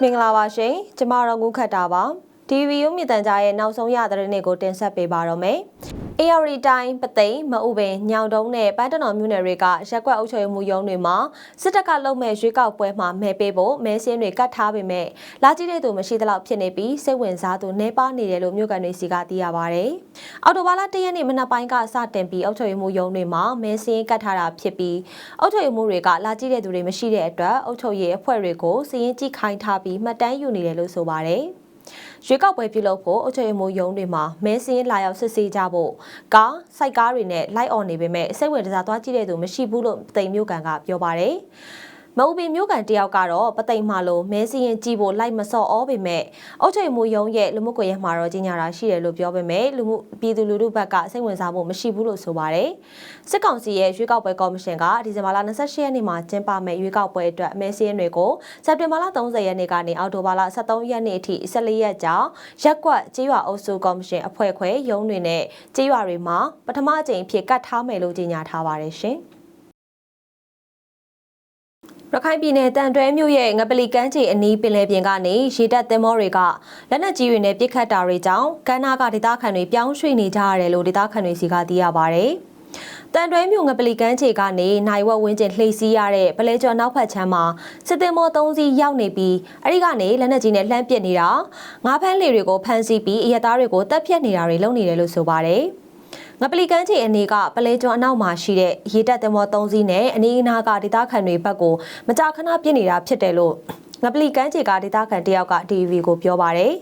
မင်္ဂလာပါရှင်ကျမတို့ငုခတ်တာပါ DV ရုံမြင့်တန်ကြားရဲ့နောက်ဆုံးရသတင်းတွေကိုတင်ဆက်ပေးပါတော့မယ် AR တိုင်းပသိမ်မအုပ်ပင်ညောင်တုံးနဲ့ပန်းတနော်မြို့နယ်တွေကရက်ကွက်အုပ်ချုပ်ရေးမှုရုံးတွေမှာစစ်တပ်ကလုံမဲ့ရွေးကောက်ပွဲမှာမဲပေးဖို့မဲစင်းတွေကတ်ထားပေမဲ့လာကြည့်တဲ့သူမရှိသလောက်ဖြစ်နေပြီးစိတ်ဝင်စားသူနှဲပါနေတယ်လို့မြို့ကန်တွေစီကသိရပါဗျ။အော်တိုဘာလ၁ရက်နေ့မနက်ပိုင်းကစတင်ပြီးအုပ်ချုပ်ရေးမှုရုံးတွေမှာမဲစင်းကတ်ထားတာဖြစ်ပြီးအုပ်ချုပ်ရေးမှုတွေကလာကြည့်တဲ့သူတွေမရှိတဲ့အတွက်အုပ်ချုပ်ရေးအဖွဲ့တွေကိုစီရင်ကြည့်ခိုင်းထားပြီးမှတ်တမ်းယူနေတယ်လို့ဆိုပါတယ်။ ရွေးကောက်ပွဲပြုလုပ်ဖို့အချွေအမိုးယုံတွေမှာမဲစင်းလာရောက်စစ်ဆေးကြဖို့ကားစိုက်ကားတွေနဲ့လိုက်អော်နေပေမဲ့စိတ်ဝင်စားသွားကြည့်တဲ့သူမရှိဘူးလို့တိမ်မျိုးကန်ကပြောပါတယ်။ မအူပင်မျိုးကန်တယောက်ကတော့ပသိမ်မှလို့မဲစင်းရင်ကြည့်ဖို့လိုက်မစော့ဩပေမဲ့အုတ်ချွေမူယုံရဲ့လူမှုကွန်ရက်မှာတော့ကြီးညာတာရှိတယ်လို့ပြောပေမဲ့လူမှုပြည်သူလူထုဘက်ကစိတ်ဝင်စားမှုမရှိဘူးလို့ဆိုပါတယ်။စစ်ကောင်စီရဲ့ရွေးကောက်ပွဲကော်မရှင်ကဒီဇင်ဘာလ28ရက်နေ့မှာကျင်းပမယ့်ရွေးကောက်ပွဲအတွက်မဲစင်းတွေကိုစက်တင်ဘာလ30ရက်နေ့ကနေအောက်တိုဘာလ23ရက်နေ့အထိ14ရက်ကြာရက်ကွက်ကြေးရွာအုပ်စုကော်မရှင်အဖွဲ့ခွဲရုံးတွေနဲ့ကြေးရွာတွေမှာပထမအကြိမ်ဖြစ်ကတ်ထားမယ်လို့ကြေညာထားပါတယ်ရှင်။ ရခိုင်ပြည်နယ်တန်တွဲမြို့ရဲ့ငပလီကမ်းခြေအနီးပင်လယ်ပြင်ကနေရေတပ်သင်္ဘောတွေကလက်နက်ကြီးတွေနဲ့ပစ်ခတ်တာတွေကြောင့်ကမ်းနားကဒေသခံတွေပြောင်းရွှေ့နေကြရတယ်လို့ဒေသခံတွေစီကသိရပါဗျ။တန်တွဲမြို့ငပလီကမ်းခြေကနေနိုင်ဝက်ဝင်းကျင်လှိစီးရတဲ့ပလဲကျော်နောက်ဖက်ချမ်းမှာစစ်သည်မော၃စီးရောက်နေပြီးအဲဒီကနေလက်နက်ကြီးနဲ့လှမ်းပစ်နေတာငါးဖမ်းလေတွေကိုဖမ်းဆီးပြီးအရက်သားတွေကိုတပ်ဖြတ်နေတာတွေလုပ်နေတယ်လို့ဆိုပါတယ်။ ငပလီကန်းချေအနေကပလဲကျွန်းအနောက်မှာရှိတဲ့ရေတပ်သင်္ဘော၃စီးနဲ့အနီးအနားကဒေသခံတွေဘက်ကိုမကြာခဏပြစ်နေတာဖြစ်တယ်လို့ငပလီကန်းချေကဒေသခံတယောက်က DV ကိုပြောပါတယ်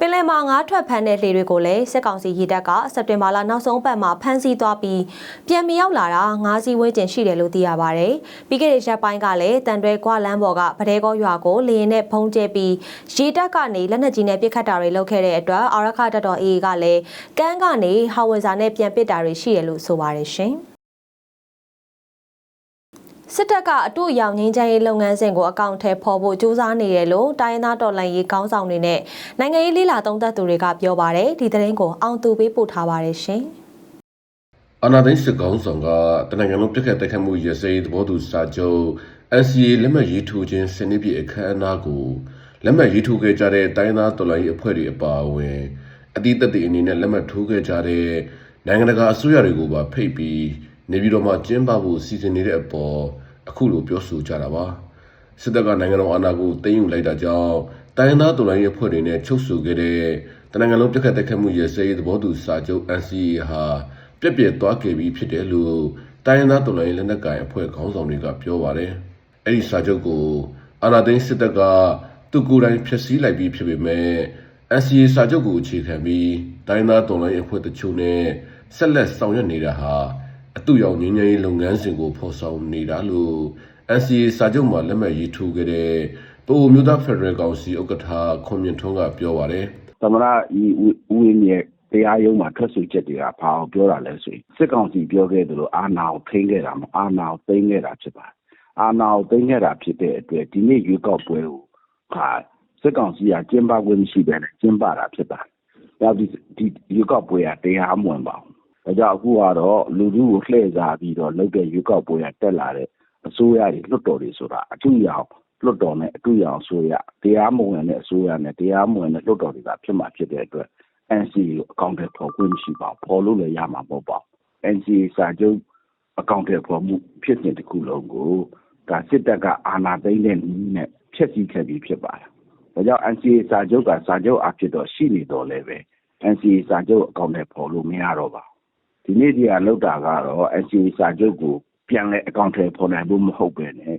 ပင်လယ်မှာငါးထွက်ဖမ်းတဲ့လှေတွေကိုလည်းစစ်ကောင်စီရေတပ်ကစက်တင်ဘာလနောက်ဆုံးပတ်မှာဖမ်းဆီးသွားပြီးပြန်မရောက်လာတာငါးစီးဝဲကျင်ရှိတယ်လို့သိရပါဗျ။ပြီးခဲ့တဲ့ရက်ပိုင်းကလည်းတန်တွဲကွာလန်းဘော်ကဗဒဲကောရွာကိုလေရင်နဲ့ဖုံးကျဲပြီးရေတပ်ကနေလက်နက်ကြီးနဲ့ပစ်ခတ်တာတွေလုပ်ခဲ့တဲ့အတွက်အာရခတပ်တော် AA ကလည်းကမ်းကနေဟာဝင်စာနဲ့ပြန်ပစ်တာတွေရှိတယ်လို့ဆိုပါတယ်ရှင်။ စစ်တပ်ကအတူရောင်ငင်းချမ်းရေးလုပ်ငန်းစဉ်ကိုအကောင့်ထဲပေါ်ဖို့ကြိုးစားနေတယ်လို့တိုင်းရင်းသားတော်လှန်ရေးခေါင်းဆောင်တွေနဲ့နိုင်ငံရေးလေးလာသုံးသပ်သူတွေကပြောပါတယ်ဒီသတင်းကိုအောင်သူပေးပို့ထားပါတယ်ရှင်အနာသိန်းစစ်ကောင်ဆောင်ကတနင်္ဂနွေလုံးပြစ်ခတ်တိုက်ခတ်မှုရစဲသဘောတူစာချုပ် NCA လက်မှတ်ရေးထိုးခြင်းစနစ်ပြည့်အခမ်းအနားကိုလက်မှတ်ရေးထိုးခဲ့ကြတဲ့တိုင်းသားတော်လှန်ရေးအဖွဲ့တွေအပါအဝင်အတိတ်တည်းအနေနဲ့လက်မှတ်ထိုးခဲ့ကြတဲ့နိုင်ငံတကာအစိုးရတွေကိုပါဖိတ်ပြီး နေပြည်တော်မှာကျင်းပဖို့စီစဉ်နေတဲ့အပေါ်အခုလိုပြောဆိုကြတာပါစစ်တပ်ကနိုင်ငံတော်အာဏာကိုသိမ်းယူလိုက်တာကြောင့်တိုင်းသားတော်လှန်ရေးအဖွဲ့တွေနဲ့ချုပ်ဆိုခဲ့တဲ့တနင်္ဂနွေလုံးပြစ်ခတ်တိုက်ခတ်မှုရစဲသဘောတူစာချုပ် NCA ဟာပြက်ပြက်သွားခဲ့ပြီးဖြစ်တယ်လို့တိုင်းရင်းသားတော်လှန်ရေးလက်နက်ကိုင်အဖွဲ့ခေါင်းဆောင်တွေကပြောပါတယ်။အဲ့ဒီစာချုပ်ကိုအာဏာသိမ်းစစ်တပ်ကသူကိုယ်တိုင်ဖျက်ဆီးလိုက်ပြီးဖြစ်ပေမဲ့ NCA စာချုပ်ကိုအခြေခံပြီးတိုင်းရင်းသားတော်လှန်ရေးအဖွဲ့တချို့နဲ့ဆက်လက်ဆောင်ရွက်နေတာဟာ အတူရောက်ငင်းငယ်ရေးလုပ်ငန်းစဉ်ကိုဖော်ဆောင်နေတာလို့ NCA စာချုပ်မှာလက်မှတ်ရေးထိုးခဲ့တဲ့ပအိုမျိုးသားဖက်ဒရယ်ကောင်စီဥက္ကဋ္ဌခွန်မြင့်ထွန်းကပြောပါတယ်။သမရဤဦးဝင်းရဲ့တရားရုံးမှာထွက်ဆိုချက်တွေကဘာအောင်ပြောတာလဲဆိုရင်စစ်ကောင်စီပြောခဲ့သလိုအာဏာကိုထိန်းခဲ့တာမအာဏာကိုသိမ်းခဲ့တာဖြစ်ပါတယ်အာဏာကိုသိမ်းခဲ့တာဖြစ်တဲ့အတွက်ဒီနေ့ရွေးကောက်ပွဲကိုဟာစစ်ကောင်စီကကျင်းပခွင့်မရှိဘဲနဲ့ကျင်းပတာဖြစ်ပါတယ်။ဒါဒီဒီရွေးကောက်ပွဲကတရားမဝင်ပါဘူး။ ဒါကြောင့်အခုကတော့လူထုကိုလှည့်စားပြီးတော့လုပ်တဲ့ရွေးကောက်ပွဲကတက်လာတဲ့အစိုးရတွေလွတ်တော်တွေဆိုတာအထူးရောင်လွတ်တော်နဲ့အထူးရောင်အစိုးရတရားမဝင်တဲ့အစိုးရနဲ့တရားမဝင်တဲ့လွတ်တော်တွေကဖြစ်မှာဖြစ်တဲ့အတွက် NCA ကိုအကောင့်တွေပေါ်ခွင့်မရှိပါဘူးပေါ်လို့လည်းရမှာမဟုတ်ပါဘူး NCA စာချုပ်အကောင့်တွေပေါ်မှုဖြစ်စဉ်တစ်ခုလုံးကိုဒါစစ်တပ်ကအာဏာသိမ်းတဲ့နည်းနဲ့ဖျက်ဆီးခဲ့ပြီးဖြစ်ပါတယ်ဒါကြောင့် NCA စာချုပ်ကစာချုပ်အဖြစ်တော့ရှိနေတော့လည်းပဲ NCA စာချုပ်အကောင့်တွေပေါ်လို့မရတော့ပါဘူး ဒီနေ့ဒီကလောက်တာကတော့ NCA စာချုပ်ကိုပြန်လဲအကောင့်တွေပေါ်နိုင်ဖို့မဟုတ်ပဲね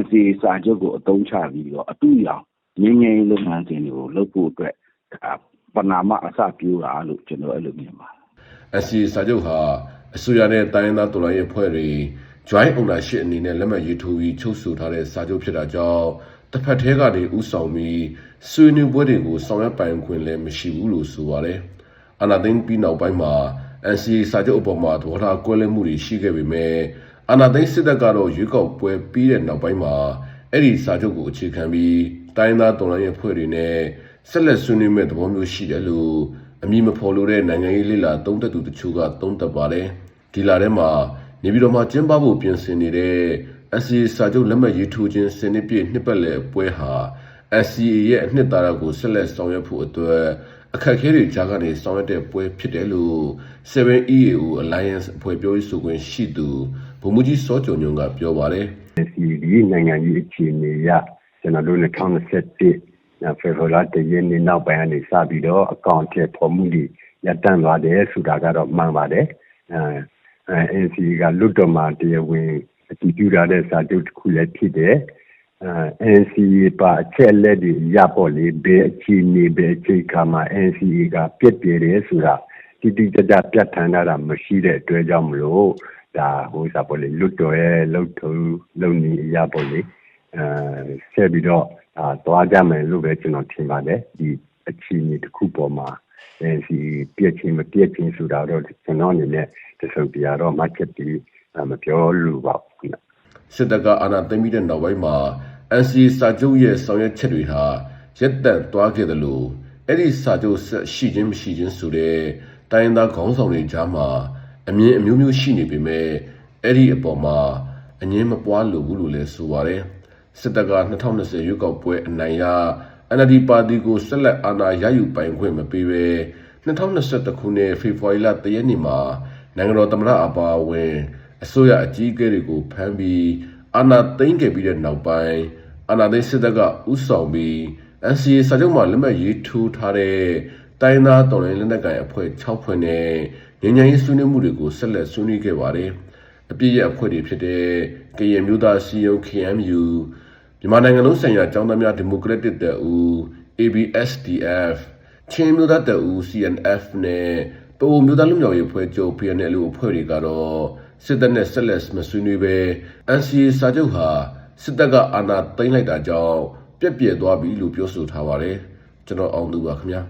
NCA စာချုပ်ကိုအသုံးချပြီးတော့အတူရောင်ငင်းငင်းလုပ်ငန်းစဉ်တွေကိုလုပ်ဖို့အတွက်ဒါပနာမအစပြိုးတာလို့ကျွန်တော်အဲ့လိုမြင်ပါတယ် NCA စာချုပ်ဟာအစိုးရနဲ့တိုင်းရင်းသားတော်လှန်ရေးအဖွဲ့တွေ joint ownership အနေနဲ့လက်မှတ်ရေးထိုးပြီးချုပ်ဆိုထားတဲ့စာချုပ်ဖြစ်တာကြောင့်တစ်ဖက်ထဲကနေဥဆောင်ပြီးဆွေးနွေးပွဲတွေကိုဆောင်ရွက်ပိုင်ခွင့်လည်းမရှိဘူးလို့ဆိုပါတယ်။အနာသိန်းပြီးနောက်ပိုင်းမှာ NCA စာချုပ်အပေါ်မှာသဘောထားကွဲလွဲမှုတွေရှိခဲ့ပေမဲ့အနာသိန်းစစ်တပ်ကတော့ရွေးကောက်ပွဲပြီးတဲ့နောက်ပိုင်းမှာအဲ့ဒီစာချုပ်ကိုအခြေခံပြီးတိုင်းရင်းသားတော်လှန်ရေးအဖွဲ့တွေနဲ့ဆက်လက်ဆွေးနွေးမဲ့သဘောမျိုးရှိတယ်လို့အမည်မဖော်လို့တဲ့နိုင်ငံရေးလိလာသုံးသက်သူတချို့ကသုံးသပ်ပါတယ်ဒီလာထဲမှာနေပြည်တော်မှာကျင်းပဖို့ပြင်ဆင်နေတဲ့ NCA စာချုပ်လက်မှတ်ရေးထိုးခြင်းစနစ်ပြည့်နှစ်ပတ်လည်ပွဲဟာ NCA ရဲ့အနှစ်သာရကိုဆက်လက်ဆောင်ရွက်ဖို့အတွက် အခက်အခဲတွေကြားကနေဆောင်ရွက်တဲ့ပွဲဖြစ်တယ်လို့ 7EAO Alliance အဖွဲ့ပြောရေးဆိုခွင့်ရှိသူဗိုလ်မှူးကြီးစောကျော်ညွန့်ကပြောပါတယ်စီဒီနိုင်ငံကြီးအခြေအနေရကျွန်တော်တို့2021ဖေဖော်ဝါရီလရက်နေ့နောက်ပိုင်းကနေစပြီးတော့အကောင့်ထဲပေါ်မှုတွေရပ်တန့်သွားတယ်ဆိုတာကတော့မှန်ပါတယ်အဲအဲ NC ကလွတ်တော်မှာတရားဝင်အတည်ပြုထားတဲ့စာချုပ်တစ်ခုလည်းဖြစ်တယ်အဲ NCA ပါအချက်လက်တွေရပေါ်လေဘယ်အခြေအနေဘယ်အခြေခါမှာ NCA ကပြည့်ပြည့်တယ်ဆိုတာတိတိကျကျပြတ်ထန်တာမရှိတဲ့အတွက်ကြောင့်မလို့ဒါဟိုစားပေါ်လေလွတ်တော်ရဲ့လုံထုံလုံနေရပေါ်လေအဲဆက်ပြီးတော့အာသွားကြမယ်လို့ပဲကျွန်တော်ထင်ပါတယ်ဒီအခြေအနေတစ်ခုပေါ်မှာ NCA ပြည့်ချင်းမပြည့်ချင်းဆိုတာတော့ကျွန်တော်အနေနဲ့တစုံတရာတော့မှတ်ချက်ပြီးမပြောလို့ပါဘူး စစ်တပ်ကအာဏာသိမ်းပြီးတဲ့နောက်ပိုင်းမှာ NCA စာချုပ်ရဲ့ဆောင်ရွက်ချက်တွေဟာရက်တန့်သွားခဲ့တယ်လို့အဲ့ဒီစာချုပ်ဆက်ရှိခြင်းမရှိခြင်းဆိုတဲ့တိုင်းဒေသခေါင်းဆောင်တွေကြားမှာအမြင်အမျိုးမျိုးရှိနေပေမဲ့အဲ့ဒီအပေါ်မှာအငင်းမပွားလို့ဘူးလို့လည်းဆိုပါတယ်စစ်တပ်က2020ရွေးကောက်ပွဲအနိုင်ရ NLD ပါတီကိုဆက်လက်အာဏာရယူပိုင်ခွင့်မပေးဘဲ2021ခုနှစ်ဖေဖော်ဝါရီလ3ရက်နေ့မှာနိုင်ငံတော်သမ္မတအပါအဝင် အစိုးရအကြီးအကဲတွေကိုဖမ်းပြီးအာဏာသိမ်းခဲ့ပြီးတဲ့နောက်ပိုင်းအာဏာသိမ်းစစ်တပ်ကဥဆောင်ပြီး NCA စာချုပ်မှာလက်မှတ်ရေးထိုးထားတဲ့တိုင်းသားတော်လှန်ရေးလက်နက်ကိုင်အဖွဲ့6ဖွဲ့နဲ့ငြိမ်းချမ်းရေးဆွေးနွေးမှုတွေကိုဆက်လက်ဆွေးနွေးခဲ့ပါတယ်။အပြည့်ရဲ့အဖွဲ့တွေဖြစ်တဲ့ကရင်မျိုးသားစီယုံ KMU မြန်မာနိုင်ငံလုံးဆိုင်ရာကျောင်းသားများဒီမိုကရက်တစ်တပ်ဦး ABSDF ချင်းမျိုးသားတပ်ဦး CNF နဲ့ပအိုမျိုးသားလူမျိုးရေးအဖွဲ့ချုပ် PNL အဖွဲ့တွေကတော့ စစ်တပ်နဲ့ဆက်လက်မဆွေးနွေးပဲ NCA စာချုပ်ဟာစစ်တပ်ကအာဏာသိမ်းလိုက်တာကြောင့်ပြက်ပြယ်သွားပြီလို့ပြောဆိုထားပါတယ်ကျွန်တော်အောင်သူပါခင်ဗျာ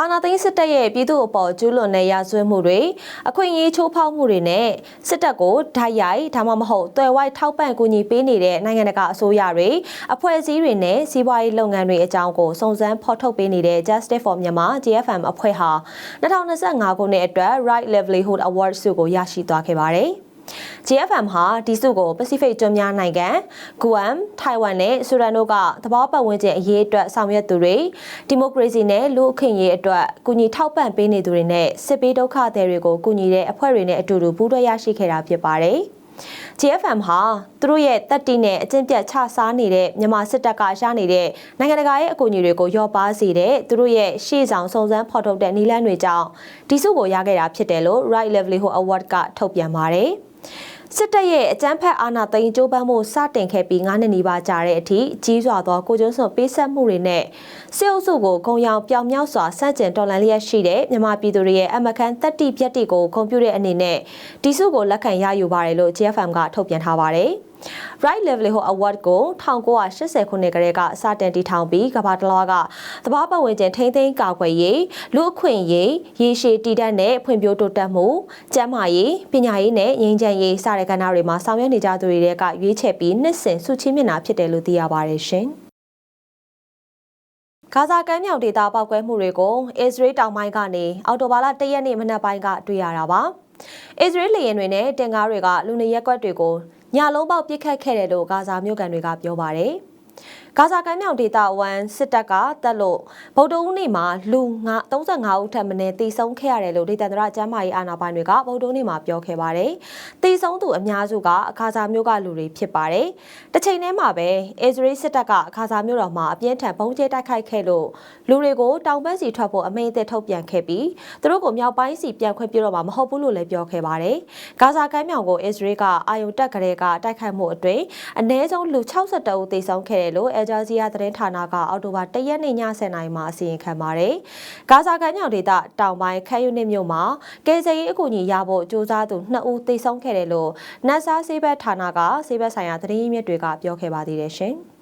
အာနာသိန်းစစ်တပ်ရဲ့ပြည်သူ့အပေါ်ကျူးလွန်တဲ့ရာဇဝတ်မှုတွေအခွင့်အရေးချိုးဖောက်မှုတွေနဲ့စစ်တပ်ကိုဓာတ်ရိုက်ဒါမှမဟုတ်တွယ်ဝိုက်ထောက်ပံ့ကူညီပေးနေတဲ့နိုင်ငံတကာအစိုးရတွေအဖွဲ့အစည်းတွေနဲ့စီးပွားရေးလုပ်ငန်းတွေအကြောင်းကိုစုံစမ်းဖော်ထုတ်ပေးနေတဲ့ Justice for Myanmar GFM အဖွဲ့ဟာ2025ခုနှစ်အတွက် Right Livelihood Award ဆုကိုရရှိသွားခဲ့ပါတယ်။ GFM ဟာဒီစုကို Pacific ကျွန်းများနိုင်ငံဂူအမ်ထိုင်ဝမ်နဲ့ဆူဒန်တို့ကသဘောပတ်ဝန်းကျင်အရေးအတွက်ဆောင်ရွက်သူတွေဒီမိုကရေစီနဲ့လူအခွင့်အရေးအတွက်ကူညီထောက်ပံ့ပေးနေသူတွေနဲ့စစ်ပေးဒုက္ခသည်တွေကိုကူညီတဲ့အဖွဲ့တွေနဲ့အတူတူပူးတွဲရရှိခဲ့တာဖြစ်ပါတယ်။ GFM ဟာသူတို့ရဲ့တက်တီနဲ့အကျင့်ပြတ်ချစားနေတဲ့မြန်မာစစ်တပ်ကရနေတဲ့နိုင်ငံတကာရဲ့အကူအညီတွေကိုရောပါစေတဲ့သူတို့ရဲ့ရှေ့ဆောင်စုံစမ်းဖော်ထုတ်တဲ့နည်းလမ်းတွေကြောင့်ဒီစုကိုရခဲ့တာဖြစ်တယ်လို့ Right Livelihood Award ကထုတ်ပြန်ပါတယ်။ စစ်တပ်ရဲ့အကြမ်းဖက်အာဏာသိမ်းကြိုးပမ်းမှုစတင်ခဲ့ပြီး9နှစ်နီးပါးကြာတဲ့အထိကြီးစွာသောကိုကျုံးစွန်ပေးဆက်မှုတွေနဲ့စစ်အုပ်စုကိုဂုံရောင်ပြောင်မြောက်စွာစန့်ကျင်တော်လှန်လျက်ရှိတဲ့မြန်မာပြည်သူတွေရဲ့အမကန်တက်တိပြက်တိကိုဂုဏ်ပြုတဲ့အနေနဲ့ဒီစုကိုလက်ခံရယူပါတယ်လို့ GFM ကထုတ်ပြန်ထားပါတယ်။ Right Livelihood Award ကို1980ခုနှစ်ကတည်းကစတင်တည်ထောင်ပြီးကမ္ဘာတလွှားကသဘာဝပတ်ဝန်းကျင်ထိန်းသိမ်းကာကွယ်ရေးလူအခွင့်အရေးရေရှည်တည်တံ့တဲ့ဖွံ့ဖြိုးတိုးတက်မှုကျန်းမာရေးပညာရေးနဲ့ငြိမ်းချမ်းရေးစတဲ့ကဏ္ဍတွေမှာဆောင်ရွက်နေကြသူတွေကရွေးချယ်ပြီးနှစ်စဉ်ဆုချီးမြှင့်တာဖြစ်တယ်လို့သိရပါတယ်ရှင်။ဂါဇာကမ်းမြောင်ဒေသပောက်ကွဲမှုတွေကိုအစ္စရေးတောင်ပိုင်းကနေအော်တိုဘာလ၁ရက်နေ့မနက်ပိုင်းကတွေ့ရတာပါ။အစ္စရေးလေယာဉ်တွေနဲ့တင်ကားတွေကလူနေရက်ကွက်တွေကို ညလုံးပေါက်ပစ်ခတ်ခဲ့တယ်လို့ဂါဇာမြို့ကန်တွေကပြောပါတယ်။ ဂါဇာကမ်းမြောင်ဒေသဝန်စစ်တပ်ကတက်လို့ဗုဒ္ဓဦးနေ့မှာလူ35ဦးထပ်မံတေဆုံးခဲ့ရတယ်လို့ဒေသန္တရကျမ်းမာရေးအာဏာပိုင်တွေကဗုဒ္ဓဦးနေ့မှာပြောခဲ့ပါတယ်။တေဆုံးသူအများစုကဂါဇာမြို့ကလူတွေဖြစ်ပါတယ်။တစ်ချိန်တည်းမှာပဲအစ္စရေးစစ်တပ်ကဂါဇာမြို့တော်မှာအပြင်းထန်ပုံကျဲတိုက်ခိုက်ခဲ့လို့လူတွေကိုတောင်ဘက်စီထွက်ဖို့အမိန့်အသစ်ထုတ်ပြန်ခဲ့ပြီးသူတို့ကိုမြောက်ပိုင်းစီပြန်ခွင့်ပြုတော့မှာမဟုတ်ဘူးလို့လည်းပြောခဲ့ပါတယ်။ဂါဇာကမ်းမြောင်ကိုအစ္စရေးကအာယုံတက်ကလေးကတိုက်ခိုက်မှုအတွင်းအနည်းဆုံးလူ62ဦးသေဆုံးခဲ့တယ်လို့အဂျာဇီယာသတင်းဌာနကအောက်တိုဘာ၁ရက်နေ့ည10:00နာရီမှာအစီရင်ခံပါတယ်။ဂါဇာကမ်းမြောင်ဒေသတောင်ပိုင်းခန်ယူနစ်မြို့မှာကယ်ဆယ်ရေးအကူအညီရဖို့ကြိုးစားသူ2ဦးသေဆုံးခဲ့တယ်လို့နတ်ဆာဆေးဘက်ဌာနကဆေးဘက်ဆိုင်ရာသတင်းရင်းမြစ်တွေကပြောခဲ့ပါသေးတယ်ရှင်။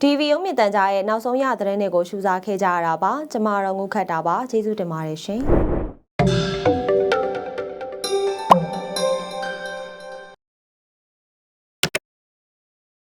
TV ရုံးမြင့်တန်ကြားရဲ့နောက်ဆုံးရသတင်းတွေကိုရှုစားခဲ့ကြရတာပါ။ကျမတော့ငုခတ်တာပါ။ကျေးဇူးတင်ပါတယ်ရှင်။